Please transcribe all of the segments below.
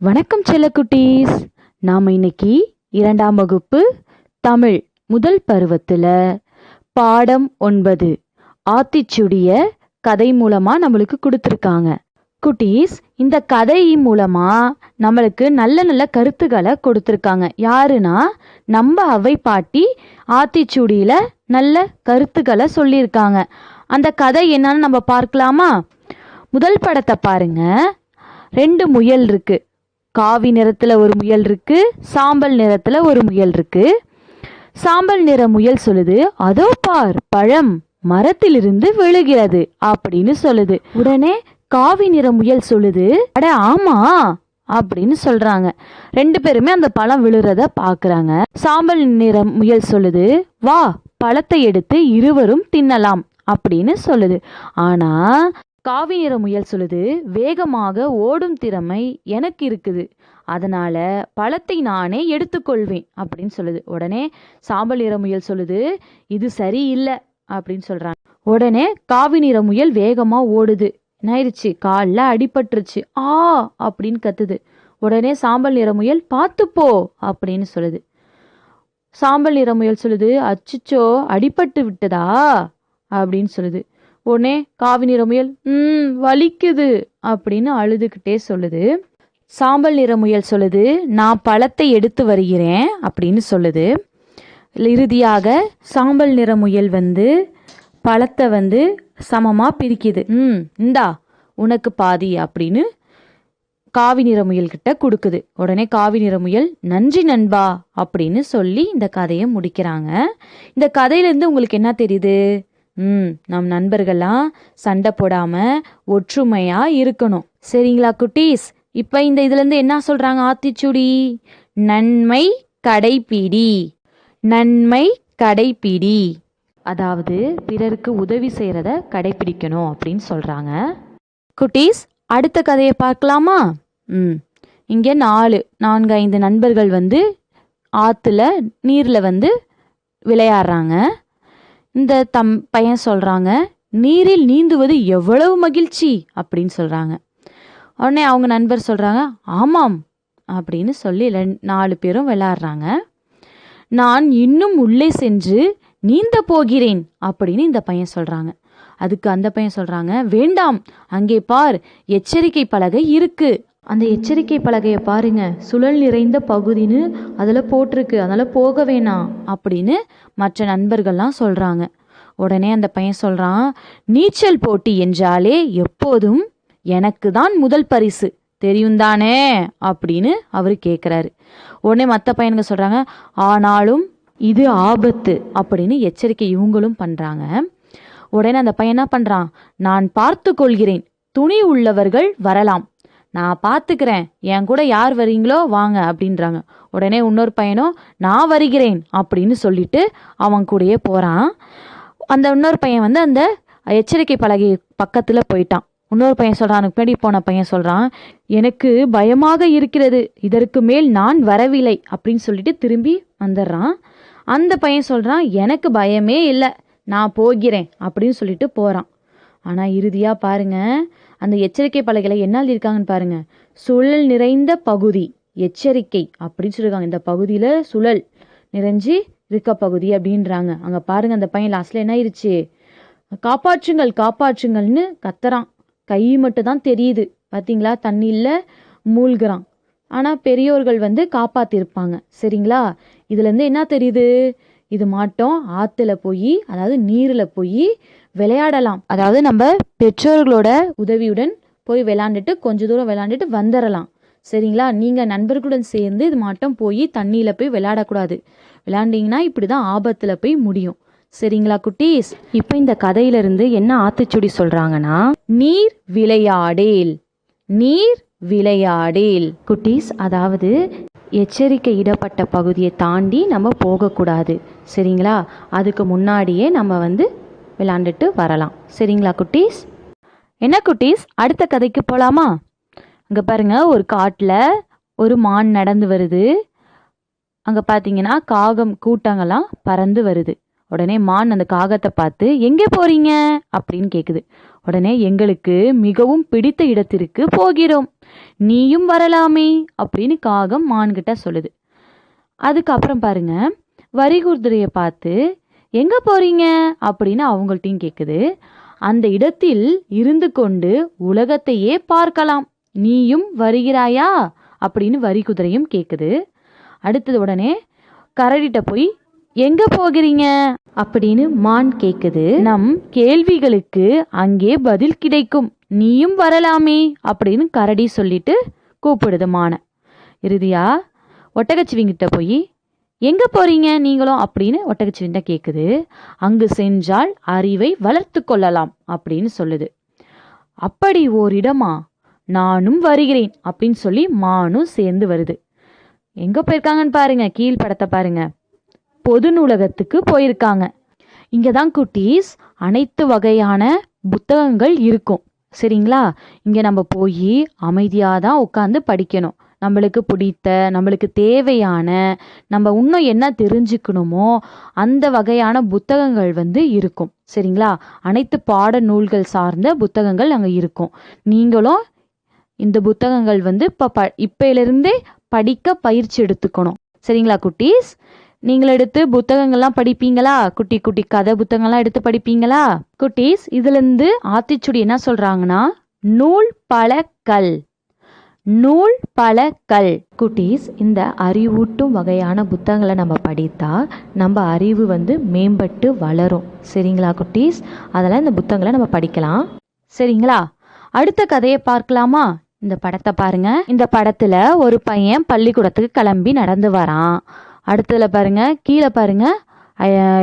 வணக்கம் செல்லக்குட்டீஸ். நாம் இன்னைக்கு இரண்டாம் வகுப்பு தமிழ் முதல் பருவத்தில் பாடம் ஒன்பது. ஆத்திச்சுடிய கதை மூலமாக நம்மளுக்கு கொடுத்துருக்காங்க. குட்டீஸ் இந்த கதை மூலமாக நம்மளுக்கு நல்ல நல்ல கருத்துக்களை கொடுத்துருக்காங்க. யாருன்னா நம்ம அவை பாட்டி ஆத்திச்சுடியில் நல்ல கருத்துக்களை சொல்லியிருக்காங்க. அந்த கதை என்னன்னு நம்ம பார்க்கலாமா? முதல் படத்தை பாருங்க. ரெண்டு முயல் இருக்குது காவி நிறத்தில் ஒரு முயல் இருக்கு சாம்பல் நிறத்தில் ஒரு முயல் இருக்கு. சாம்பல் நிற முயல் சொல்லுது அதோ பார் பழம் மரத்திலிருந்து விழுகிறது அப்படின்னு சொல்லுது. உடனே காவி நிற முயல் சொல்லுது அட ஆமா அப்படின்னு சொல்றாங்க. ரெண்டு பேருமே அந்த பழம் விழுறத பாக்குறாங்க. சாம்பல் நிற முயல் சொல்லுது வா பழத்தை எடுத்து இருவரும் தின்னலாம் அப்படின்னு சொல்லுது. ஆனா காவி நிற முயல் சொல்லுது வேகமாக ஓடும் திறமை எனக்கு இருக்குது. அதனால பழத்தை நானே எடுத்துக்கொள்வேன் அப்படின்னு சொல்லுது. உடனே சாம்பல் நிற முயல் சொல்லுது இது சரியில்லை அப்படின்னு சொல்கிறாங்க உடனே காவி நிற முயல் வேகமாக ஓடுது. என்ன ஆயிடுச்சு காலில் அடிபட்டுருச்சு. ஆ அப்படின்னு கத்துது. உடனே சாம்பல் நிற முயல் பார்த்துப்போ அப்படின்னு சொல்லுது. சாம்பல் நிற முயல் சொல்லுது அச்சுச்சோ அடிபட்டு விட்டதா? அப்படின்னு சொல்லுது. உடனே காவி நிற முயல் ம் வலிக்குது அப்படின்னு அழுதுகிட்டே சொல்லுது. சாம்பல் நிற முயல் சொல்லுது நான் பழத்தை எடுத்து வருகிறேன் அப்படின்னு சொல்லுது. இறுதியாக சாம்பல் நிற முயல் வந்து பழத்தை வந்து சமமாக பிரிக்குது. ம் இந்தா உனக்கு பாதி அப்படின்னு காவி நிற முயல்கிட்ட கொடுக்குது. உடனே காவி நிற முயல் நன்றி நண்பா அப்படின்னு சொல்லி இந்த கதையை முடிக்கிறாங்க. இந்த கதையிலேருந்து உங்களுக்கு என்ன தெரியுது? ம் நம் நண்பர்கள்லாம் சண்டை போடாம ஒற்றுமையா இருக்கணும். சரிங்களா குட்டீஸ்? இப்போ இந்த இதுலேருந்து என்ன சொல்றாங்க ஆத்திச்சூடி? நன்மை கடைப்பிடி. நன்மை கடைப்பிடி. அதாவது பிறருக்கு உதவி செய்கிறத கடைப்பிடிக்கணும் அப்படின்னு சொல்கிறாங்க குட்டீஸ் அடுத்த கதையை பார்க்கலாமா? ம் இங்கே நாலு நான்கு ஐந்து நண்பர்கள் வந்து ஆற்றுல நீரில் வந்து விளையாடுறாங்க. இந்த தம் பையன் சொல்கிறாங்க நீரில் நீந்துவது எவ்வளவு மகிழ்ச்சி? அப்படின்னு சொல்கிறாங்க உடனே அவங்க நண்பர் சொல்கிறாங்க ஆமாம் அப்படின்னு சொல்லி ரெண் நாலு பேரும் விளாட்றாங்க நான் இன்னும் உள்ளே சென்று நீந்த போகிறேன் அப்படின்னு இந்த பையன் சொல்கிறாங்க அதுக்கு அந்த பையன் சொல்கிறாங்க வேண்டாம் அங்கே பார் எச்சரிக்கை பலகை இருக்கு அந்த எச்சரிக்கை பலகையை பாருங்க. சுழல் நிறைந்த பகுதின்னு அதில் போட்டிருக்கு. அதனால் போக வேணாம் அப்படின்னு மற்ற நண்பர்கள்லாம் சொல்கிறாங்க உடனே அந்த பையன் சொல்கிறான் நீச்சல் போட்டி என்றாலே எப்போதும் எனக்கு தான் முதல் பரிசு. தெரியும் தானே? அப்படின்னு அவர் கேட்குறாரு உடனே மற்ற பையனுங்க சொல்கிறாங்க ஆனாலும் இது ஆபத்து அப்படின்னு எச்சரிக்கை இவங்களும் பண்ணுறாங்க உடனே அந்த பையன் என்ன பண்ணுறான் நான் பார்த்து கொள்கிறேன். துணி உள்ளவர்கள் வரலாம். நான் பார்த்துக்கிறேன் என் கூட யார் வரீங்களோ வாங்க அப்படின்றாங்க. உடனே இன்னொரு பையனும் நான் வருகிறேன் அப்படின்னு சொல்லிட்டு அவன் கூடயே போகிறான் அந்த இன்னொரு பையன் வந்து அந்த எச்சரிக்கை பலகை பக்கத்தில் போயிட்டான். இன்னொரு பையன் சொல்கிறான் எனக்கு பின்னாடி போன பையன் சொல்கிறான் எனக்கு பயமாக இருக்கிறது. இதற்கு மேல் நான் வரவில்லை. அப்படின்னு சொல்லிட்டு திரும்பி வந்துடுறான். அந்த பையன் சொல்கிறான் எனக்கு பயமே இல்லை. நான் போகிறேன். அப்படின்னு சொல்லிட்டு போகிறான் ஆனால் இறுதியாக பாருங்க அந்த எச்சரிக்கை பலகையில் என்ன எழுதியிருக்காங்கன்னு பாருங்க. சுழல் நிறைந்த பகுதி. எச்சரிக்கை அப்படின்னு சொல்லியிருக்காங்க இந்த பகுதியில் சுழல் நிறைஞ்சு இருக்க பகுதி அப்படின்றாங்க. அங்கே பாருங்க அந்த பையன் லாஸ்ட்ல என்ன ஆயிடுச்சு காப்பாற்றுங்கள் காப்பாற்றுங்கள்னு கத்துறான். கை மட்டும் தான் தெரியுது. பார்த்தீங்களா தண்ணியில் மூழ்கிறான். ஆனால் பெரியோர்கள் வந்து காப்பாற்றிருப்பாங்க சரிங்களா? இதுலேருந்து என்ன தெரியுது? இது மாட்டோம். ஆற்றுல போய் அதாவது நீரில் போய் விளையாடலாம். அதாவது நம்ம பெற்றோர்களோட உதவியுடன் போய் விளையாண்டுட்டு கொஞ்ச தூரம் விளையாண்டுட்டு வந்துடலாம் சரிங்களா? நீங்கள் நண்பர்களுடன் சேர்ந்து இது மாட்டம் போய் தண்ணியில் போய் விளையாடக்கூடாது. விளையாண்டிங்கன்னா இப்படி தான் ஆபத்தில் போய் முடியும். சரிங்களா குட்டீஸ்? இப்போ இந்த கதையிலிருந்து என்ன ஆத்திச்சுடி சொல்கிறாங்கன்னா நீர் விளையாடேல். நீர் விளையாடேல். குட்டீஸ் அதாவது எச்சரிக்கை இடப்பட்ட பகுதியை தாண்டி நம்ம போகக்கூடாது. சரிங்களா? அதுக்கு முன்னாடியே நம்ம வந்து விளாண்டுட்டு வரலாம். சரிங்களா குட்டீஸ்? என்ன குட்டீஸ்? அடுத்த கதைக்கு போகலாமா அங்கே பாருங்க ஒரு காட்டில் ஒரு மான் நடந்து வருது. அங்கே பார்த்தீங்கன்னா காகம் கூட்டங்கள்லாம் பறந்து வருது. உடனே மான் அந்த காகத்தை பார்த்து எங்கே போகிறீங்க அப்படின்னு கேட்குது உடனே எங்களுக்கு மிகவும் பிடித்த இடத்திற்கு போகிறோம். நீயும் வரலாமே அப்படின்னு காகம் மான்கிட்ட சொல்லுது. அதுக்கப்புறம் பாருங்க வரிகுதிரையை பார்த்து எங்க போறீங்க? அப்படின்னு அவங்கள்ட்டையும் கேட்குது அந்த இடத்தில் இருந்து கொண்டு உலகத்தையே பார்க்கலாம். நீயும் வருகிறாயா? அப்படின்னு வரிகுதிரையும் கேட்குது அடுத்தது உடனே கரடிட்ட போய் எங்க போகிறீங்க? அப்படின்னு மான் கேக்குது. நம் கேள்விகளுக்கு அங்கே பதில் கிடைக்கும். நீயும் வரலாமே அப்படின்னு கரடி சொல்லிட்டு கூப்பிடுது மானை இறுதியா ஒட்டகச்சிவிங்கிட்ட போய் எங்கே போகிறீங்க நீங்களும்? அப்படின்னு ஒட்டகச்சிவிண்ட கேட்குது அங்கு சென்றால் அறிவை வளர்த்து கொள்ளலாம் அப்படின்னு சொல்லுது. அப்படி ஓரிடமா? நானும் வருகிறேன் அப்படின்னு சொல்லி மானும் சேர்ந்து வருது. எங்கே போயிருக்காங்கன்னு பாருங்க கீழ் படத்தை பாருங்க. பொது நூலகத்துக்கு போயிருக்காங்க. இங்கே தான் குட்டீஸ் அனைத்து வகையான புத்தகங்கள் இருக்கும். சரிங்களா? இங்கே நம்ம போய் அமைதியாக தான் உட்காந்து படிக்கணும். நம்மளுக்கு பிடித்த நம்மளுக்கு தேவையான நம்ம இன்னும் என்ன தெரிஞ்சுக்கணுமோ அந்த வகையான புத்தகங்கள் வந்து இருக்கும். சரிங்களா? அனைத்து பாட நூல்கள் சார்ந்த புத்தகங்கள் அங்கே இருக்கும். நீங்களும் இந்த புத்தகங்கள் வந்து இப்போ ப இப்போலேருந்தே படிக்க பயிற்சி எடுத்துக்கணும். சரிங்களா குட்டீஸ்? நீங்கள் எடுத்து புத்தகங்கள்லாம் படிப்பீங்களா? குட்டி குட்டி கதை புத்தகங்கள்லாம் எடுத்து படிப்பீங்களா? குட்டீஸ் இதுலேருந்து ஆத்திச்சுடி என்ன சொல்கிறாங்கன்னா நூல் பல கல் நூல் பல கல் குட்டீஸ் இந்த அறிவூட்டும் வகையான புத்தகங்களை நம்ம படித்தா நம்ம அறிவு வந்து மேம்பட்டு வளரும். சரிங்களா குட்டீஸ்? அதெல்லாம் இந்த புத்தகங்களை நம்ம படிக்கலாம். சரிங்களா? அடுத்த கதையை பார்க்கலாமா? இந்த படத்தை பாருங்க. இந்த படத்துல ஒரு பையன் பள்ளிக்கூடத்துக்கு கிளம்பி நடந்து வரான். அடுத்ததில் பாருங்கள் கீழே பாருங்கள்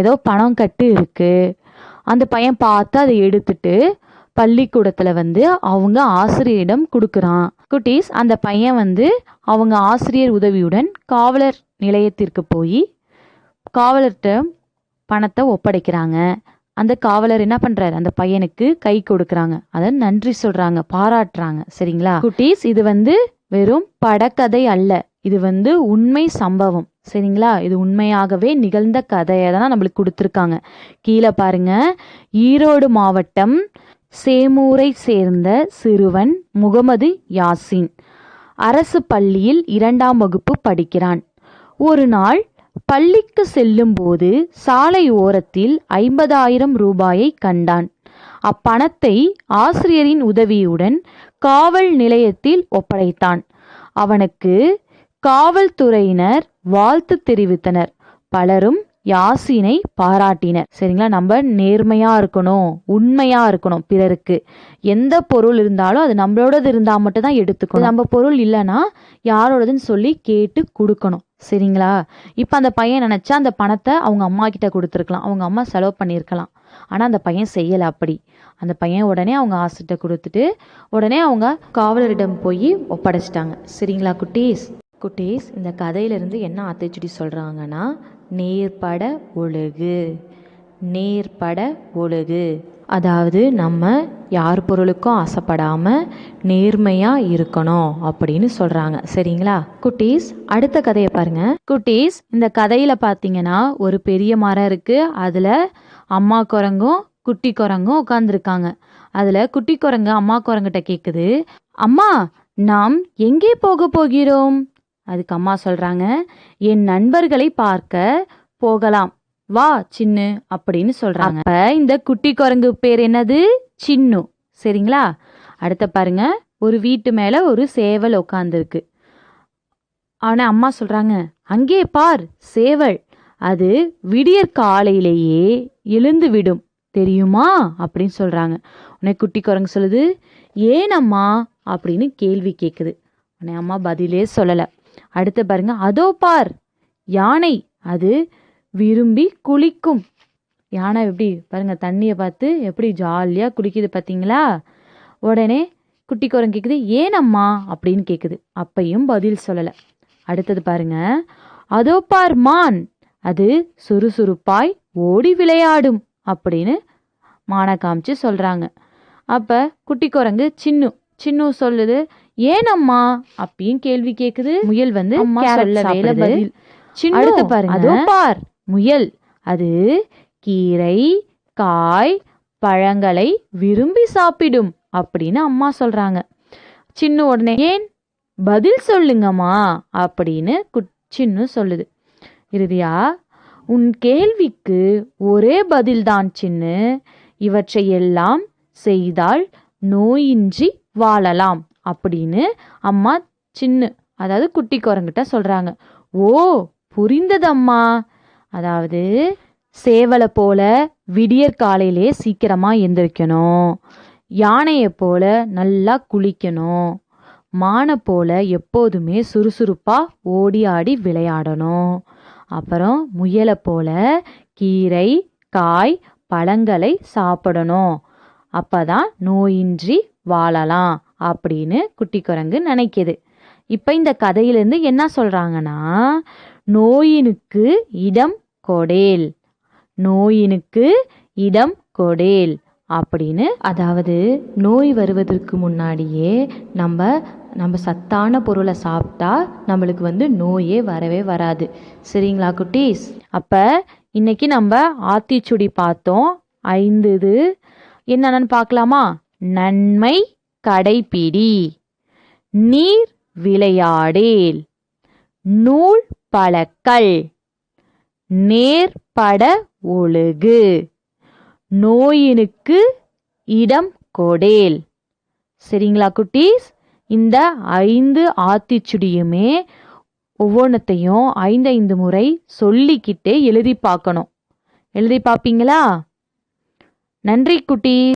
ஏதோ பணம் கட்டு இருக்குது அந்த பையன் பார்த்து அதை எடுத்துட்டு பள்ளிக்கூடத்தில் வந்து அவங்க ஆசிரியரிடம் கொடுக்குறான். குட்டீஸ் அந்த பையன் வந்து அவங்க ஆசிரியர் உதவியுடன் காவலர் நிலையத்திற்கு போய் காவலர்கிட்ட பணத்தை ஒப்படைக்கிறாங்க. அந்த காவலர் என்ன பண்றாரு? அந்த பையனுக்கு கை கொடுக்குறாங்க. அதை நன்றி சொல்றாங்க பாராட்டுறாங்க. சரிங்களா? குட்டீஸ் இது வந்து வெறும் படக்கதை அல்ல. இது வந்து உண்மை சம்பவம். சரிங்களா? இது உண்மையாகவே நிகழ்ந்த கதையை தான் நம்மளுக்கு கொடுத்துருக்காங்க. கீழே பாருங்க. ஈரோடு மாவட்டம் சேமூரை சேர்ந்த சிறுவன் முகமது யாசின். அரசு பள்ளியில் இரண்டாம் வகுப்பு படிக்கிறான். ஒரு நாள் பள்ளிக்கு செல்லும்போது சாலை ஓரத்தில் ஐம்பதாயிரம் ரூபாயை கண்டான். அப்பணத்தை ஆசிரியரின் உதவியுடன் காவல் நிலையத்தில் ஒப்படைத்தான். அவனுக்கு காவல்துறையினர் வாழ்த்து தெரிவித்தனர். பலரும் யாசினை பாராட்டினர். சரிங்களா? நம்ம நேர்மையா இருக்கணும் உண்மையா இருக்கணும் பிறருக்கு. எந்த பொருள் இருந்தாலும் அது நம்மளோடது இருந்தா மட்டும் தான் எடுத்துக்கணும். நம்ம பொருள் இல்லைன்னா யாரோடதுன்னு சொல்லி கேட்டு கொடுக்கணும். சரிங்களா? இப்போ அந்த பையன் நினைச்சா அந்த பணத்தை அவங்க அம்மா கிட்ட கொடுத்துருக்கலாம். அவங்க அம்மா செலவு பண்ணியிருக்கலாம். ஆனால் அந்த பையன் செய்யலை அப்படி. அந்த பையன் உடனே அவங்க ஆசிட்ட கொடுத்துட்டு உடனே அவங்க காவலரிடம் போய் ஒப்படைச்சிட்டாங்க. சரிங்களா குட்டீஸ்? குட்டீஸ் இந்த கதையிலிருந்து என்ன ஆத்திச்சுடி சொல்கிறாங்கன்னா நேர்பட ஒழுகு. நேர்பட ஒழுகு. அதாவது நம்ம யார் பொருளுக்கும் ஆசைப்படாமல் நேர்மையாக இருக்கணும் அப்படின்னு சொல்கிறாங்க சரிங்களா? குட்டீஸ் அடுத்த கதையை பாருங்கள் குட்டீஸ் இந்த கதையில் பார்த்தீங்கன்னா ஒரு பெரிய மரம் இருக்குது அதில் அம்மா குரங்கும் குட்டி குரங்கும் உட்காந்துருக்காங்க அதில் குட்டி குரங்கு அம்மா குரங்கிட்ட கேட்குது அம்மா நாம் எங்கே போக போகிறோம்? அதுக்கு அம்மா சொல்கிறாங்க என் நண்பர்களை பார்க்க போகலாம். வா சின்னு அப்படின்னு சொல்றாங்க. அப்ப இந்த குட்டி குரங்கு பேர் என்னது? சின்னு. சரிங்களா? அடுத்த பாருங்க ஒரு வீட்டு மேல ஒரு சேவல் உட்காந்துருக்கு ஆனா அம்மா சொல்றாங்க அங்கே பார் சேவல். அது விடியற் காலையிலேயே எழுந்து விடும். தெரியுமா? அப்படின்னு சொல்றாங்க. உன்னை குட்டி குரங்கு சொல்லுது ஏனம்மா அப்படின்னு கேள்வி கேட்குது உன்னை அம்மா பதிலே சொல்லலை. அடுத்து பாருங்க அதோ பார் யானை அது விரும்பி குளிக்கும். யானை எப்படி பாருங்க தண்ணியை பார்த்து எப்படி ஜாலியாக குளிக்குது பார்த்தீங்களா? உடனே குட்டி குரங்கு கேட்குது ஏனம்மா? அப்படின்னு கேட்குது அப்பையும் பதில் சொல்லலை. அடுத்தது பாருங்க அதோ பார் மான் அது சுறுசுறுப்பாய் ஓடி விளையாடும் அப்படின்னு மானை காமிச்சு சொல்கிறாங்க அப்போ குட்டி குரங்கு சின்னு சின்னு சொல்லுது ஏனம்மா? அப்பயும் கேள்வி கேட்குது முயல் வந்து அம்மா. பதில். சின்னு பாருங்க. அதோ பார் முயல். அது கீரை காய் பழங்களை விரும்பி சாப்பிடும் அப்படின்னு அம்மா சொல்றாங்க. சின்னு உடனே ஏன்? பதில் சொல்லுங்கம்மா அப்படின்னு சின்னு சொல்லுது. இறுதியா உன் கேள்விக்கு ஒரே பதில்தான் சின்னு. இவற்றையெல்லாம் செய்தால் நோயின்றி வாழலாம். அப்படின்னு அம்மா சின்னு அதாவது குட்டி குரங்கிட்ட சொல்கிறாங்க ஓ புரிந்ததம்மா. அதாவது சேவலை போல விடியற் காலையிலே சீக்கிரமாக எந்திரிக்கணும். யானையை போல நல்லா குளிக்கணும். மானை போல எப்போதுமே சுறுசுறுப்பாக ஓடி ஆடி விளையாடணும். அப்புறம் முயலை போல கீரை காய் பழங்களை சாப்பிடணும். அப்பதான் நோயின்றி வாழலாம். அப்படின்னு குட்டி குரங்கு நினைக்குது. இப்போ இந்த கதையிலேருந்து என்ன சொல்கிறாங்கன்னா நோயினுக்கு இடம் கொடேல். நோயினுக்கு இடம் கொடேல் அப்படின்னு அதாவது நோய் வருவதற்கு முன்னாடியே நம்ம நம்ம சத்தான பொருளை சாப்பிட்டா நம்மளுக்கு வந்து நோயே வரவே வராது. சரிங்களா குட்டீஸ்? அப்போ இன்னைக்கு நம்ம ஆத்திச்சுடி பார்த்தோம். ஐந்து இது. என்னென்னு பார்க்கலாமா? நன்மை கடைப்பிடி. நீர் விளையாடேல். நூல் பழக்கல். நேர்பட ஒழுகு. நோயினுக்கு இடம் கொடேல். சரிங்களா குட்டீஸ்? இந்த ஐந்து ஆத்திச்சுடியுமே ஒவ்வொன்றத்தையும் ஐந்து ஐந்து முறை சொல்லிக்கிட்டே எழுதி பார்க்கணும். எழுதி பார்ப்பீங்களா? நன்றி குட்டீஸ்.